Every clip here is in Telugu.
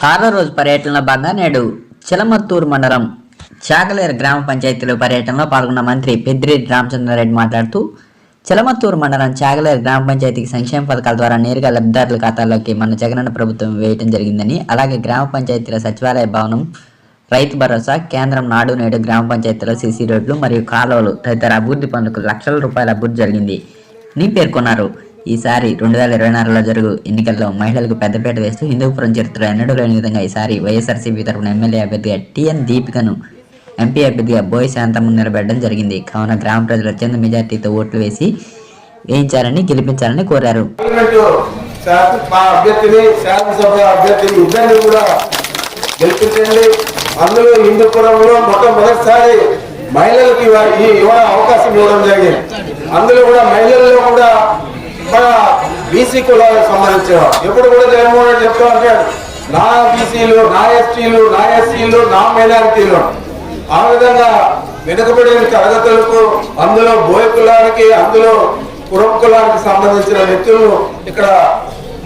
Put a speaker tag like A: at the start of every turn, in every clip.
A: ఆరో రోజు పర్యటనలో భాగంగా నేడు చిలమత్తూరు మండలం చాకలేరు గ్రామ పంచాయతీలో పర్యటనలో పాల్గొన్న మంత్రి పెద్దిరెడ్డి రామచంద్రారెడ్డి మాట్లాడుతూ చిలమత్తూరు మండలం చాగలేరు గ్రామ పంచాయతీకి సంక్షేమ పథకాల ద్వారా నేరుగా లబ్ధిదారుల ఖాతాల్లోకి మన జగనన్న ప్రభుత్వం వేయటం జరిగిందని అలాగే గ్రామ పంచాయతీల సచివాలయ భవనం రైతు భరోసా కేంద్రం నాడు నేడు గ్రామ పంచాయతీలో సీసీ రోడ్లు మరియు కాలువలు తదితర అభివృద్ధి పనులకు లక్షల రూపాయల అభివృద్ధి జరిగింది. అని పేర్కొన్నారు. ఈసారి రెండు వేల ఇరవై నాలుగులో జరుగు ఎన్నికల్లో మహిళలకు పెద్దపీట వేస్తూ హిందూపురం చరిత్రలో ఎన్నడూ లేని విధంగా ఈసారి వైఎస్ఆర్సీపీ తరఫున ఎమ్మెల్యే అభ్యర్థిగా టిఎన్ దీపికను ఎంపీ అభ్యర్థిగా బోయ్ శాంతమ్మ నిలబెట్టడం జరిగింది. కావున గ్రామ ప్రజలు అత్యంత మెజార్టీతో ఓట్లు వేసి వేయించాలని గెలిపించాలని కోరారు.
B: మా అభ్యర్థిని శాసనసభ అభ్యర్థిని ఇద్దరిని కూడా గెలిపించండి. అందులో హిందూపురంలో మొట్టమొదటిసారి మహిళలకు ఇవ- ఈ ఇవ్వడం అవకాశం ఇవ్వడం జరిగింది. అందులో కూడా మహిళల్లో కూడా బీసీ కులాలకు సంబంధించిన ఎప్పుడు కూడా జగన్మోహన్ రెడ్డి చెప్తా ఉంటాడు నా బీసీలు నా ఎస్టీలు నా ఎస్సీలు నా మైనారిటీలు. ఆ విధంగా వెనుకబడిన తరగతులకు అందులో బోయ కులానికి అందులో కురం కులానికి సంబంధించిన వ్యక్తులను ఇక్కడ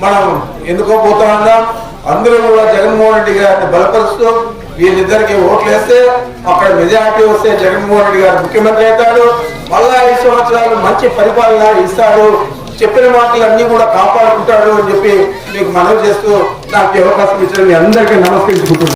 B: మనం ఎన్నుకోబోతా ఉన్నాం. అందులో కూడా జగన్మోహన్ రెడ్డి గారిని బలపరుస్తూ వీళ్ళిద్దరికి ఓట్లు వేస్తే అక్కడ మెజార్టీ వస్తే జగన్మోహన్ రెడ్డి గారు ముఖ్యమంత్రి అవుతాడు. మళ్ళా ఐదు సంవత్సరాలు మంచి పరిపాలన ఇస్తాడు. చెప్పిన మాటలు అన్ని కూడా కాపాడుకుంటాడు అని చెప్పి మీకు మనవి చేస్తూ నాకు అవకాశం ఇచ్చిన మీ అందరికీ నమస్కరించుకుంటున్నాను.